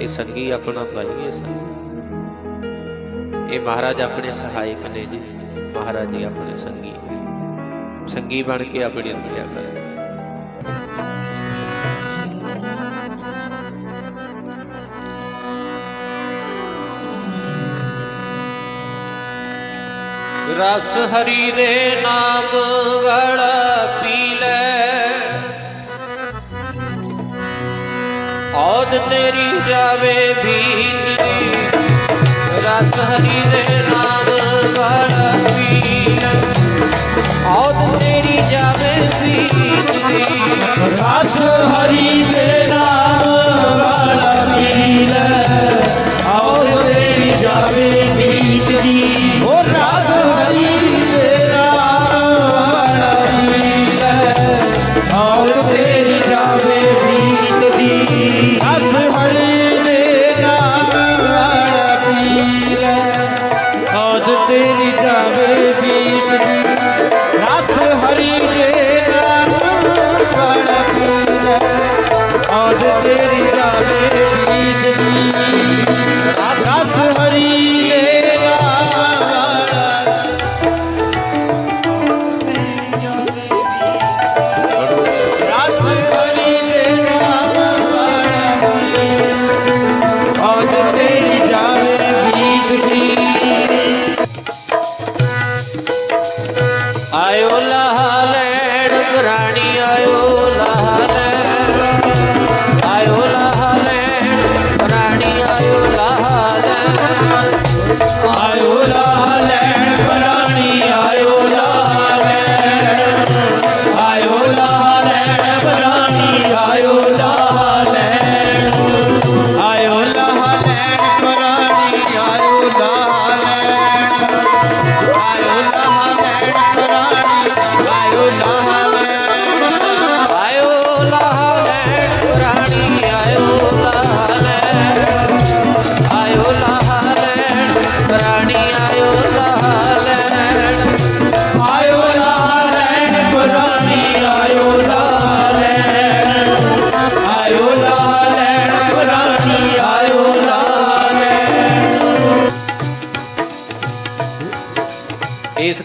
ਇਹ ਸੰਗੀ ਆਪਣਾ ਭਾਈ ਇਹ ਸੰਗੀ। ਇਹ ਮਹਾਰਾਜ ਆਪਣੇ ਸਹਾਇਕ ਨੇ ਜੀ। ਮਹਾਰਾਜ ਜੀ ਆਪਣੇ ਸੰਗੀ ਸੰਗੀ ਬਣ ਕੇ ਆਪਣੀ ਰੱਖਿਆ ਕਰ। ਰਸ ਹਰੀ ਦੇ ਨਾਮ ਵਾਲਾ ਔਦ ਤੇਰੀ ਜਾਵੇ ਭੀਤ ਰਸ ਹਰੀ ਦੇ ਨਾਮ ਵਾਲਾ ਪੀ ਔਦ ਤੇਰੀ ਜਾਵੇ ਭੀਤ ਰਸ ਹਰੀ ਦੇ ਨਾਮ ਵਾਲਾ ਪੀ ਲੈ ਤੇਰੀ ਜਾਵੇ ਗੀਤ ਦੀ ਉਹ ਰਸ ਹਰੀ ਦੇ ਨਾਮ ਵਾਲਾ ਪੀ ਲੈ ਤੇਰੀ ਜਾਵੇ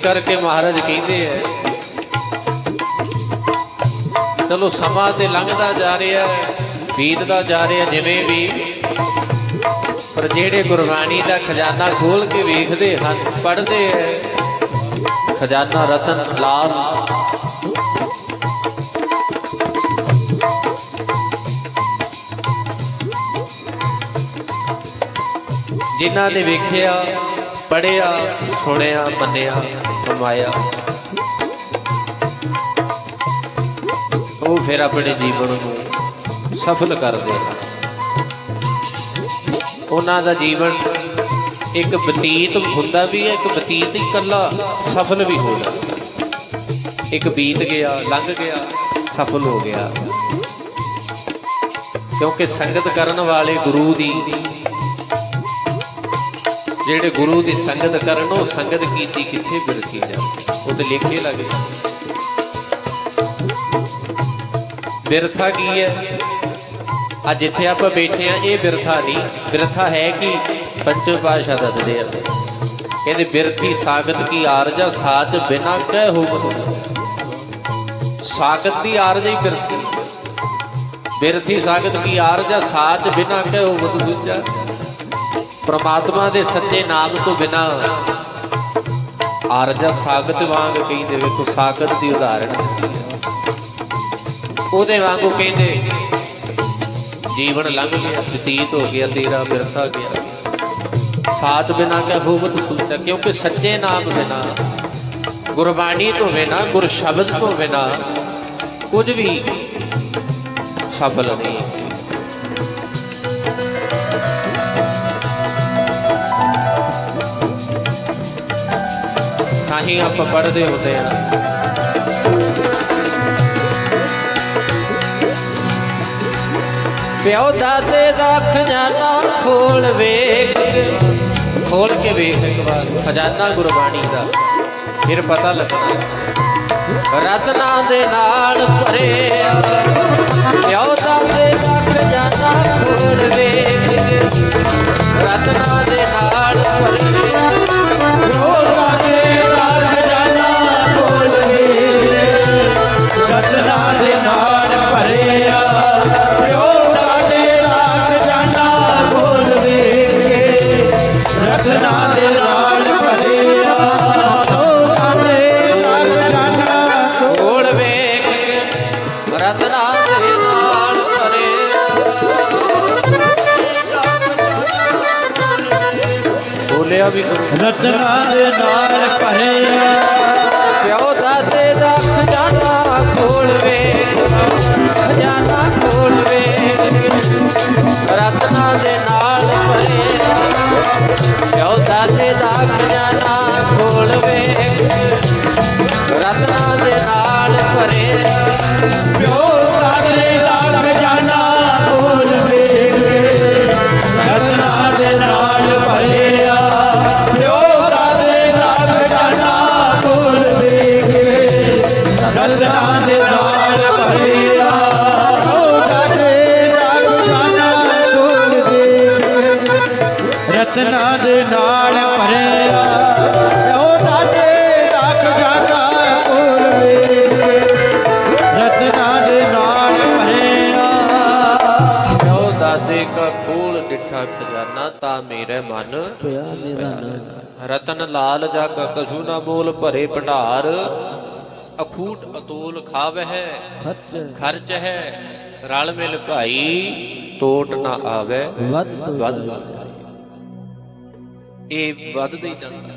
ਕਰਕੇ ਮਹਾਰਾਜ ਕਹਿੰਦੇ ਐ ਚਲੋ ਸਮਾਂ ਤੇ ਲੰਘਦਾ ਜਾ ਰਿਹਾ ਬੀਤਦਾ ਜਾ ਰਿਹਾ ਜਿਵੇਂ ਵੀ। ਪਰ ਜਿਹੜੇ ਗੁਰਬਾਣੀ ਦਾ ਖਜ਼ਾਨਾ ਖੋਲ ਕੇ ਵੇਖਦੇ ਹਨ, ਪੜ੍ਹਦੇ ਐ ਖਜ਼ਾਨਾ ਰਤਨ ਲਾਲ ਜਿਨ੍ਹਾਂ ਨੇ ਵੇਖਿਆ ਪੜਿਆ ਸੁਣਿਆ, ਮੰਨਿਆ ਕਮਾਇਆ। ਉਹ ਫਿਰ ਆਪਣੇ ਜੀਵਨ ਨੂੰ ਸਫਲ ਕਰਦੇ ਹਨ ਉਹਨਾਂ ਦਾ ਜੀਵਨ ਇੱਕ ਬਤੀਤ ਹੁੰਦਾ ਵੀ ਹੈ, ਇੱਕ ਬਤੀਤ ਹੀ ਇਕੱਲਾ ਸਫਲ ਵੀ ਹੋ ਜਾਂਦਾ। ਇੱਕ ਬੀਤ ਗਿਆ, ਲੰਘ ਗਿਆ, ਸਫਲ ਹੋ ਗਿਆ। ਕਿਉਂਕਿ ਸੰਗਤ ਕਰਨ ਵਾਲੇ ਗੁਰੂ ਦੀ ਜਿਹੜੇ ਗੁਰੂ ਦੀ ਸੰਗਤ ਕਰਨ, ਉਹ ਸੰਗਤ ਕੀਤੀ ਕਿੱਥੇ ਬਿਰਤੀ ਜਾਂਦੀ ਉਹ ਤੇ ਲਿਖੇ ਲੱਗੇ। ਬਿਰਥਾ ਕੀ ਹੈ? ਅੱਜ ਜਿੱਥੇ ਆਪਾਂ ਬੈਠੇ ਆ ਇਹ ਬਿਰਥਾ ਨਹੀਂ। ਬਿਰਥਾ ਹੈ ਕਿ ਪੰਚੋ ਪਾਸ਼ਾ ਦੱਸਦੇ ਆ। ਕਹਿੰਦੇ ਬਿਰਥੀ ਸਾਗਤ ਕੀ ਆਰਜਾ ਸਾਚ ਬਿਨਾ ਕਹਿ ਹੋ ਸਾਗਤ ਦੀ ਆਰਜਾ ਹੀ ਬਿਰਥੀ। ਬਿਰਥੀ ਸਾਗਤ ਕੀ ਆਰਜਾ ਸਾਚ ਬਿਨਾ ਕਹਿ ਹੋ ਦੂਜਾ ਪ੍ਰਮਾਤਮਾ ਦੇ ਸੱਚੇ ਨਾਮ ਤੋਂ ਬਿਨਾ ਆਰਜਾ ਸਾਗਤ ਵਾਂਗ ਕਹਿੰਦੇ ਵੇਖੋ ਸਾਗਤ ਦੀ ਉਦਾਹਰਣ ਦਿੱਤੀ ਹੈ। ਉਹਦੇ ਵਾਂਗੂ ਕਹਿੰਦੇ, ਜੀਵਨ ਲੰਘ ਗਿਆ, ਬਤੀਤ ਹੋ ਗਿਆ, ਤੇਰਾ ਬਿਰਥਾ ਗਿਆ ਸਾਥ ਬਿਨਾ ਕਾ ਹੋਵਤ ਸੁਲਚਾ ਕਿਉਂਕਿ ਸੱਚੇ ਨਾਮ ਬਿਨਾ, ਗੁਰਬਾਣੀ ਤੋਂ ਬਿਨਾ ਗੁਰ ਸ਼ਬਦ ਤੋਂ ਬਿਨਾ ਕੁਝ ਵੀ ਸਫਲ ਨਹੀਂ ਤਾਂ ਹੀ ਆਪਾਂ ਪੜ੍ਹਦੇ ਹੁੰਦੇ ਆ। ਪਿਓ ਦਾਦੇ ਦਾ ਖਜ਼ਾਨਾ ਖੋਲ ਵੇਖ ਖੋਲ ਕੇ ਵੇਖ ਇੱਕ ਵਾਰ, ਖਜ਼ਾਨਾ ਗੁਰਬਾਣੀ ਦਾ, ਫਿਰ ਪਤਾ ਲੱਗਣਾ। ਰਤਨਾ ਦੇ ਨਾਲ ਭਰਿਆ ਪਿਓ ਦਾਦੇ ਦਾ ਖਜ਼ਾਨਾ ਖੋਲ ਵੇਖ ਰਤਨਾ ਦੇ ਨਾਲ ਭਰੇ ਗੁਰੂ ਰਤਨਾ ਦੇ ਰਤਨਾ ਦੇ ਨਾਲ ਭਰਿਆ। ਪਿਓ ਦਾਦੇ ਦਾ ਖਜ਼ਾਨਾ ਖੋਲ ਵੇਖ ਰਤਨਾ ਦੇ ਨਾਲ ਭਰਿਆ। ਪਿਓ ਦਾਦੇ ਦਾ ਖਜ਼ਾਨਾ ਖੋਲ ਵੇਖ ਰਤਨਾ ਦੇ ਨਾਲ ਭਰਿਆ। ਪਿਓ ਦਾਦੇ ਕਾ ਖੋਲ ਡਿਠਾ ਖਜ਼ਾਨਾ ਤਾਂ ਮੇਰੇ ਮਨ। ਰਤਨ ਲਾਲ ਜਗ ਕਛੂ ਨਾ ਮੋਲ ਭਰੇ ਭੰਡਾਰ। ਅਖੂਟ ਅਤੋਲ ਖਾਵਹਿ ਖੱਚ ਖਰਚ। ਹੈ ਰਲ ਮਿਲ ਭਾਈ ਟੋਟ ਨਾ ਆਵੇ ਵੱਧ ਵੱਧ ਇਹ ਵੱਧਦਾ ਹੀ ਜਾਂਦਾ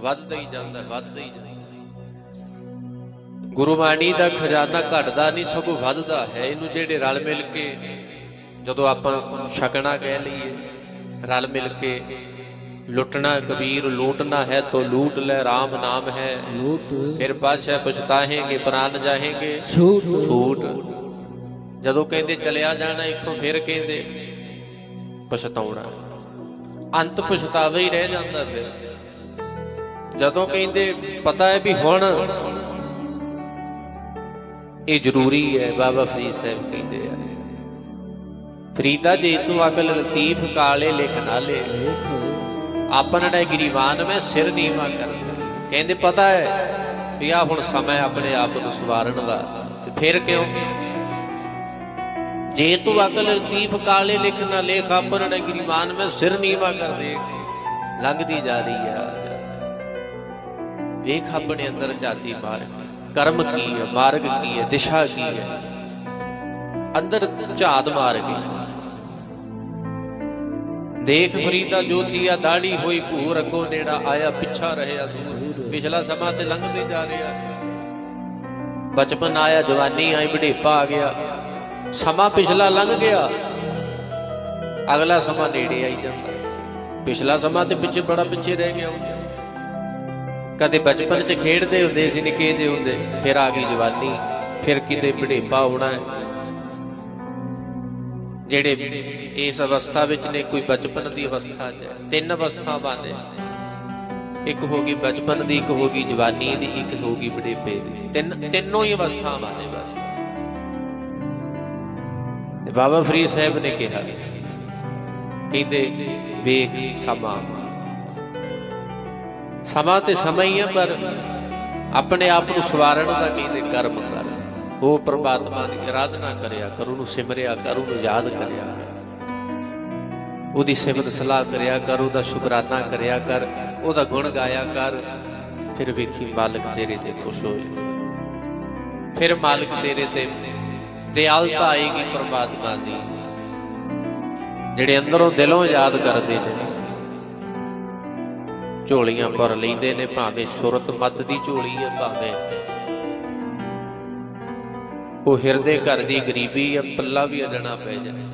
ਵੱਧਦਾ ਹੀ ਜਾਂਦਾ ਵੱਧਦਾ ਹੀ ਜਾਂਦਾ। ਗੁਰਬਾਣੀ ਦਾ ਖਜ਼ਾਨਾ ਘਟਦਾ ਨਹੀਂ ਸਗੋਂ ਵੱਧਦਾ ਹੈ। ਇਹਨੂੰ ਜਿਹੜੇ ਰਲ ਮਿਲ ਕੇ ਜਦੋਂ ਆਪਾਂ ਛਕਣਾ ਕਹਿ ਲਈਏ ਰਲ ਮਿਲ ਕੇ ਲੁੱਟਣਾ ਕਬੀਰ ਲੂਟਣਾ ਹੈ ਤੋ ਲੂਟ ਲੈ RAM ਨਾਮ ਹੈ। ਲੂਟ ਫਿਰ ਪਾਛੈ ਪਛਤਾਹੇਗੇ ਪ੍ਰਾਨ ਜਾਹੇਗੇ ਛੂਟ। ਛੂਟ। ਜਦੋਂ ਕਹਿੰਦੇ ਚਲਿਆ ਜਾਣਾ ਇੱਥੋਂ ਫਿਰ ਕਹਿੰਦੇ ਪਛਤਾਉਣਾ। ਅੰਤ ਪਛਤਾਵਾ ਹੀ ਰਹਿ ਜਾਂਦਾ ਫਿਰ। ਜਦੋਂ ਕਹਿੰਦੇ ਪਤਾ ਹੈ ਵੀ ਹੁਣ ਇਹ ਜ਼ਰੂਰੀ ਹੈ ਬਾਬਾ ਫਰੀਦ ਸਾਹਿਬ ਕਹਿੰਦੇ ਆ। ਫਰੀਦਾ ਜੇ ਤੂੰ ਅਕਲ ਲਤੀਫ ਕਾਲੇ ਲਿਖ ਨਾਲੇ। ਦੇਖ ਆਪਨੜੇ ਗਰੀਬਾਨ ਮੈਂ ਸਿਰ ਨੀਵਾ ਕਰ ਕਹਿੰਦੇ, ਪਤਾ ਹੈ ਵੀ ਆ ਹੁਣ ਸਮਾਂ ਆਪਣੇ ਆਪ ਨੂੰ ਸਵਾਰਨ ਦਾ। ਤੇ ਫਿਰ ਕਿਉਂ? ਜੇ ਤੂੰ ਅਕਲ ਲਤੀਫ ਕਾਲੇ ਲਿਖ ਨਾ ਲੇਖ ਆਪਨੜੇ ਗਰੀਬਾਨ ਮੈਂ ਸਿਰ ਨੀਵਾ ਕਰ ਦੇ ਲੰਘਦੀ ਜਾ ਰਹੀ ਹੈ ਵੇਖ ਆਪਣੇ ਅੰਦਰ ਜਾਤੀ ਮਾਰਗ ਕਰਮ ਕੀ ਹੈ? ਮਾਰਗ ਕੀ ਹੈ? ਦਿਸ਼ਾ ਕੀ ਹੈ? ਅੰਦਰ ਝਾਤ ਮਾਰ ਗਈ ਦੇਖ ਫਰੀਦਾ ਜੋ ਦਾੜੀ ਹੋਈ ਭੂਰ ਅੱਗੋਂ ਨੇੜਾ ਆਇਆ, ਪਿੱਛਾ ਰਹਿਆ ਦੂਰ। ਪਿਛਲਾ ਸਮਾਂ ਤੇ ਲੰਘਦੇ ਜਾ ਰਿਹਾ ਬਚਪਨ ਆਇਆ, ਜਵਾਨੀ ਆਈ, ਬੁਢੇਪਾ ਆ ਗਿਆ। ਸਮਾਂ ਪਿਛਲਾ ਲੰਘ ਗਿਆ। ਅਗਲਾ ਸਮਾਂ ਨੇੜੇ ਆਈ ਜਾਂਦਾ। ਪਿਛਲਾ ਸਮਾਂ ਤੇ ਪਿੱਛੇ, ਬੜਾ ਪਿੱਛੇ ਰਹਿ ਗਿਆ ਕਦੇ ਬਚਪਨ 'ਚ ਖੇਡਦੇ ਹੁੰਦੇ ਸੀ, ਨਿੱਕੇ ਜਿਹੇ ਹੁੰਦੇ। ਫਿਰ ਆ ਗਈ ਜਵਾਨੀ। ਫਿਰ ਕਿਤੇ ਬੁਢੇਪਾ ਆਉਣਾ ਹੈ। ਜਿਹੜੇ ਇਸ ਅਵਸਥਾ ਵਿੱਚ ਨੇ, ਕੋਈ ਬਚਪਨ ਦੀ ਅਵਸਥਾ 'ਚ ਤਿੰਨ ਅਵਸਥਾਵਾਂ ਨੇ। ਇੱਕ ਹੋ ਗਈ ਬਚਪਨ ਦੀ, ਇੱਕ ਹੋ ਗਈ ਜਵਾਨੀ ਦੀ, ਇੱਕ ਹੋ ਗਈ ਬੁਢੇਪੇ ਦੀ। ਤਿੰਨ, ਤਿੰਨੋਂ ਹੀ ਅਵਸਥਾਵਾਂ ਨੇ ਬਸ। ਤੇ ਬਾਬਾ ਫਰੀਦ ਸਾਹਿਬ ਨੇ ਕਿਹਾ, ਕਹਿੰਦੇ, ਵੇਖ ਸਮਾਂ। ਸਮਾਂ ਤੇ ਸਮਾਂ ਹੀ ਹੈ ਪਰ ਆਪਣੇ ਆਪ ਨੂੰ ਸਵਾਰਨ ਦਾ ਕਹਿੰਦੇ ਕਰਮ ਕਰ ਉਹ ਪ੍ਰਮਾਤਮਾ ਦੀ ਆਰਾਧਨਾ ਕਰਿਆ ਕਰ, ਉਹਨੂੰ ਸਿਮਰਿਆ ਕਰ, ਉਹਨੂੰ ਯਾਦ ਕਰਿਆ ਕਰ। ਉਹਦੀ ਸਿਫਤ ਸਲਾਹ ਕਰਿਆ ਕਰ, ਉਹਦਾ ਸ਼ੁਕਰਾਨਾ ਕਰਿਆ ਕਰ, ਉਹਦਾ ਗੁਣ ਗਾਇਆ ਕਰ। ਫਿਰ ਵੇਖੀ, ਮਾਲਕ ਤੇਰੇ ਤੇ ਖੁਸ਼ ਹੋ ਜਾਊ ਫਿਰ ਮਾਲਕ ਤੇਰੇ ਤੇ ਦਿਆਲਤਾ ਆਏਗੀ ਪ੍ਰਮਾਤਮਾ ਦੀ। ਜਿਹੜੇ ਅੰਦਰੋਂ ਦਿਲੋਂ ਯਾਦ ਕਰਦੇ ਨੇ, ਝੋਲੀਆਂ ਭਰ ਲੈਂਦੇ ਨੇ, ਭਾਵੇਂ ਸੁਰਤ ਮਤ ਦੀ ਝੋਲੀ ਹੈ, ਭਾਵੇਂ ਉਹ ਹਿਰਦੇ ਘਰ ਦੀ ਗਰੀਬੀ ਹੈ ਪੱਲਾ ਵੀ ਅਡਣਾ ਪੈ ਜਾਏ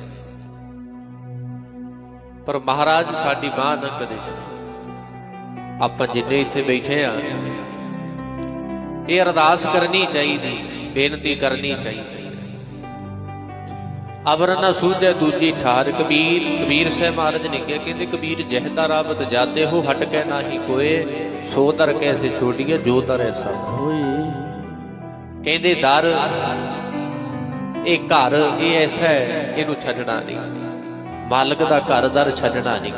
ਪਰ ਮਹਾਰਾਜ ਸਾਡੀ ਬਾਹ ਨਾ ਕਦੇ ਛੱਡੇ ਆਪਾਂ ਜਿੰਨੇ ਇੱਥੇ ਬੈਠੇ ਆ, ਇਹ ਅਰਦਾਸ ਕਰਨੀ ਚਾਹੀਦੀ, ਬੇਨਤੀ ਕਰਨੀ ਚਾਹੀਦੀ। ਅਬਰ ਨਾ ਸੂਝੈ ਦੂਜੀ ਠਾਰ, ਕਬੀਰ ਕਬੀਰ ਸਹਿ ਮਹਾਰਾਜ ਨੇ ਕਿਹਾ, ਕਹਿੰਦੇ ਕਬੀਰ ਜਹਦਾ ਰਾਬਤ ਜਾਤੇ ਹੋ, ਹਟ ਕੇ ਨਾਹੀ ਕੋਏ, ਸੋ ਦਰ ਕੈਸੇ ਛੋੜੀਏ ਜੋ ਦਰ ਐਸਾ। ਹੋਈ ਕਹਿੰਦੇ, ਦਰ, ਇਹ ਘਰ, ਇਹ ਐਸਾ ਹੈ, ਇਹਨੂੰ ਛੱਡਣਾ ਨਹੀਂ। ਮਾਲਕ ਦਾ ਘਰ, ਦਰ ਛੱਡਣਾ ਨਹੀਂ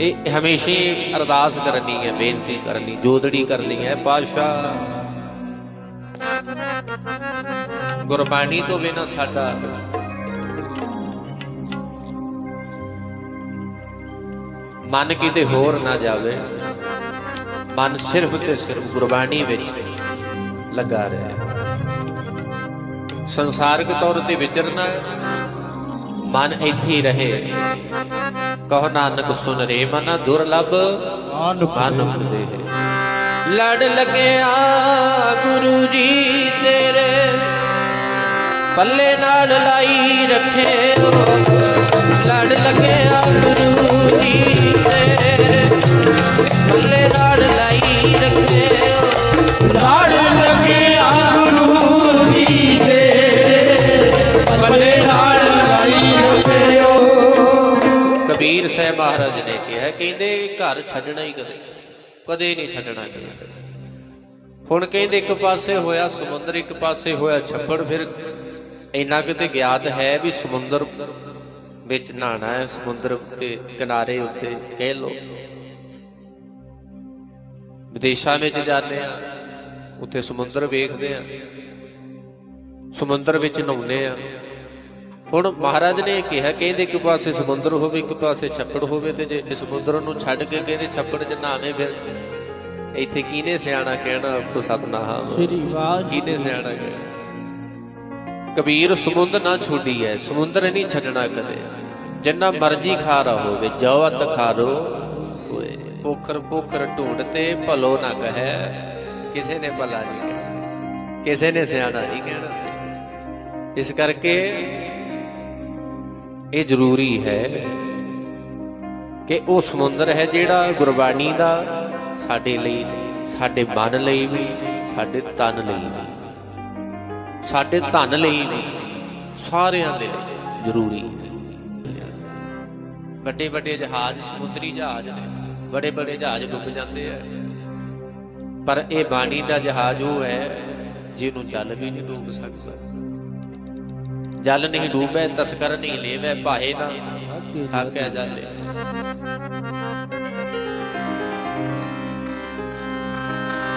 ਇਹ ਹਮੇਸ਼ਾ ਅਰਦਾਸ ਕਰਨੀ ਹੈ, ਬੇਨਤੀ ਕਰਨੀ ਜੋਦੜੀ ਕਰਨੀ ਹੈ, ਪਾਤਸ਼ਾਹ। ਗੁਰਬਾਣੀ ਤੋਂ ਬਿਨਾ ਸਾਡਾ ਮਨ ਕਿਤੇ ਹੋਰ ਨਾ ਜਾਵੇ। ਮਨ ਸਿਰਫ ਤੇ ਸਿਰਫ ਗੁਰਬਾਣੀ ਵਿੱਚ ਲੱਗਾ ਰਹੇ। ਸੰਸਾਰਿਕ ਤੌਰ ਤੇ ਵਿਚਰਨਾ ਮਨ ਇੱਥੇ ਰਹੇ। ਕਹੋ ਨਾਨਕ ਸੁਨ ਰੇ ਮਨ ਦੁਰਲਭ ਮਾਨੁਖ ਦੇ। ਲੜ ਲੱਗਿਆ ਗੁਰੂ ਜੀ ਤੇਰੇ ਪੱਲੇ ਨਾਲ ਲਾਈ ਰੱਖੇ ਲੜ ਲੱਗਿਆ ਗੁਰੂ ਜੀ ਤੇਰੇ ਪੱਲੇ ਨਾਲ ਲਾਈ ਰੱਖੇ ਲਾੜ ਕਬੀਰ ਸਾਹਿਬ ਮਹਾਰਾਜ ਨੇ ਕਿਹਾ, ਕਹਿੰਦੇ ਘਰ ਛੱਡਣਾ ਹੀ ਕਦੇ ਕਦੇ ਨਹੀਂ ਛੱਡਣਾ ਕਦੇ ਹੁਣ ਕਹਿੰਦੇ ਇੱਕ ਪਾਸੇ ਹੋਇਆ ਸਮੁੰਦਰ, ਇੱਕ ਪਾਸੇ ਹੋਇਆ ਛੱਪੜ, ਫਿਰ ਇੰਨਾ ਕਿਤੇ ਗਿਆਤ ਹੈ ਵੀ ਸਮੁੰਦਰ ਵਿੱਚ ਨਹਾਣਾ ਹੈ, ਸਮੁੰਦਰ ਦੇ ਕਿਨਾਰੇ ਉੱਤੇ, ਕਹਿ ਲੋ ਵਿਦੇਸ਼ਾਂ ਵਿੱਚ ਜਾਂਦੇ ਆ ਉੱਥੇ ਸਮੁੰਦਰ ਵੇਖਦੇ ਆ ਸਮੁੰਦਰ ਵਿੱਚ ਨਹਾਉਂਦੇ ਆ ਹੁਣ ਮਹਾਰਾਜ ਨੇ ਕਿਹਾ ਕਹਿੰਦੇ ਇੱਕ ਪਾਸੇ ਸਮੁੰਦਰ ਹੋਵੇ ਇੱਕ ਪਾਸੇ ਛੱਪੜ ਹੋਵੇ ਤੇ ਜੇ ਸਮੁੰਦਰ ਨੂੰ ਛੱਡ ਕੇ ਕਹਿੰਦੇ ਛੱਪੜ 'ਚ ਨਹਾਵੇਂ ਫਿਰ। ਇੱਥੇ ਕਿਹਨੇ ਸਿਆਣਾ ਕਹਿਣਾ ਆਪੋ ਸਤਨਾਮ? ਸ੍ਰੀ ਵਾਹਿਗੁਰੂ ਕਿਹਨੇ ਸਿਆਣਾ ਕਹਿਣਾ? ਕਬੀਰ ਸਮੁੰਦਰ ਨਾ ਛੋਡੀ ਹੈ ਸਮੁੰਦਰ ਨਹੀਂ ਛੱਡਣਾ ਕਦੇ। ਜਿੰਨਾ ਮਰਜ਼ੀ ਖਾ ਰਾ ਹੋਵੇ ਜੋ ਅਤ ਖਾਰੋ। ਹੋਏ ਪੋਖਰ ਪੋਖਰ ਢੂੰਡਤੇ ਭਲੋ ਨਾ ਕਹੈ। ਕਿਸੇ ਨੇ ਭਲਾ ਨਹੀਂ ਕਿਸੇ ਨੇ ਸਿਆਣਾ ਨਹੀਂ ਕਹਿਣਾ। ਇਸ ਕਰਕੇ ਇਹ ਜ਼ਰੂਰੀ ਹੈ ਕਿ ਉਹ ਸਮੁੰਦਰ ਹੈ ਜਿਹੜਾ ਗੁਰਬਾਣੀ ਦਾ ਸਾਡੇ ਲਈ, ਸਾਡੇ ਮਨ ਲਈ ਵੀ, ਸਾਡੇ ਤਨ ਲਈ ਵੀ, ਸਾਡੇ ਧਨ ਲਈ ਵੀ, ਸਾਰਿਆਂ ਦੇ ਲਈ ਜ਼ਰੂਰੀ ਹੈ। ਵੱਡੇ ਵੱਡੇ ਜਹਾਜ਼, ਸਮੁੰਦਰੀ ਜਹਾਜ਼ ਨੇ ਬੜੇ ਬੜੇ ਜਹਾਜ਼ ਡੁੱਬ ਜਾਂਦੇ ਆ। ਪਰ ਇਹ ਬਾਣੀ ਦਾ ਜਹਾਜ਼ ਉਹ ਹੈ ਜਿਹਨੂੰ ਜਲ ਵੀ ਨਹੀਂ ਡੂਬ ਸਕਦਾ। ਜਲ ਨਹੀਂ ਡੂਬੈ, ਤਸਕਰ ਨਹੀਂ ਲੇਵੈ ਭਾਏ ਨਾ ਸਾਕਿਆ ਜਾਲੇ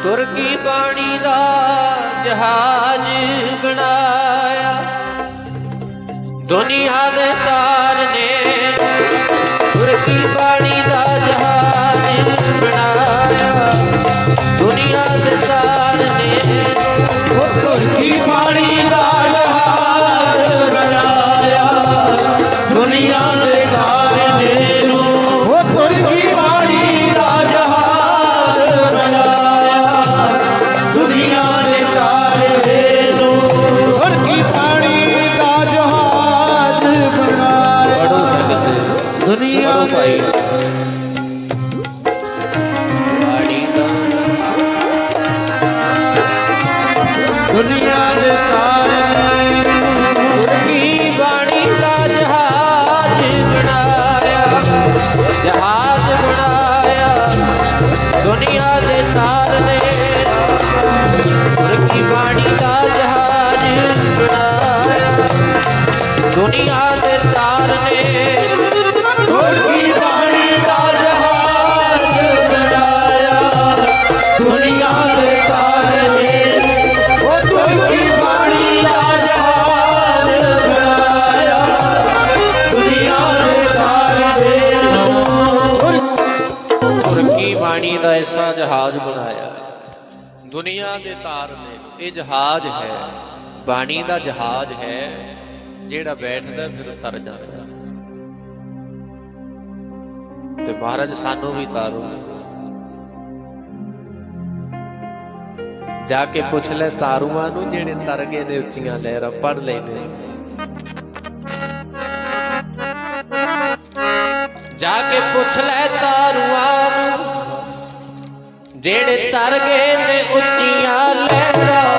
ਤੁਰ ਕੀ ਬਾਣੀ ਦਾ ਜਹਾਜ਼ ਬਣਾਇਆ? ਦੁਨੀਆ ਦੇ ਤਾਰ ਨੇ। ਤੁਰ ਕੀ ਬਾਣੀ ਸਕਦੇ ਦੇ ਤਾਰ ਨੇ ਕੀ ਪਾਣੀ ਦਾ ਜਹਾਜ਼ ਬਣਾਇਆ ਦੁਨੀਆ ਦੇ ਕਾਰਨੇ ਉਹ ਤੁਰਕੀ ਪਾਣੀ ਦਾ ਜਹਾਜ਼ ਬਣਾਇਆ ਦੁਨੀਆ ਦੇ ਕਾਰਨੇ ਤੁਰਕੀ ਬਾਣੀ ਦਾ ਐਸਾ ਜਹਾਜ਼ ਬਣਾਇਆ ਦੁਨੀਆ ਦੇ ਤਾਰ ਨੇ ਇਹ ਜਹਾਜ਼ ਹੈ, ਬਾਣੀ ਦਾ ਜਹਾਜ਼ ਹੈ ਜਿਹੜਾ ਬੈਠਦਾ ਫਿਰ ਤਰ ਜਾਂਦਾ। ਤੇ ਮਹਾਰਾਜ ਸਾਨੂੰ ਵੀ ਤਾਰੋ। ਜਾ ਕੇ ਪੁੱਛ ਲੈ ਤਾਰੂਆਂ ਨੂੰ ਜਿਹੜੇ ਤਰ ਗਏ ਨੇ ਉੱਚੀਆਂ ਲਹਿਰਾਂ ਪੜ ਲੈਨੇ ਜਾ ਕੇ ਪੁੱਛ ਲੈ ਤਾਰੂਆਂ ਨੂੰ ਜਿਹੜੇ ਤਰ ਗਏ ਨੇ ਉੱਚੀਆਂ ਲਹਿਰਾਂ।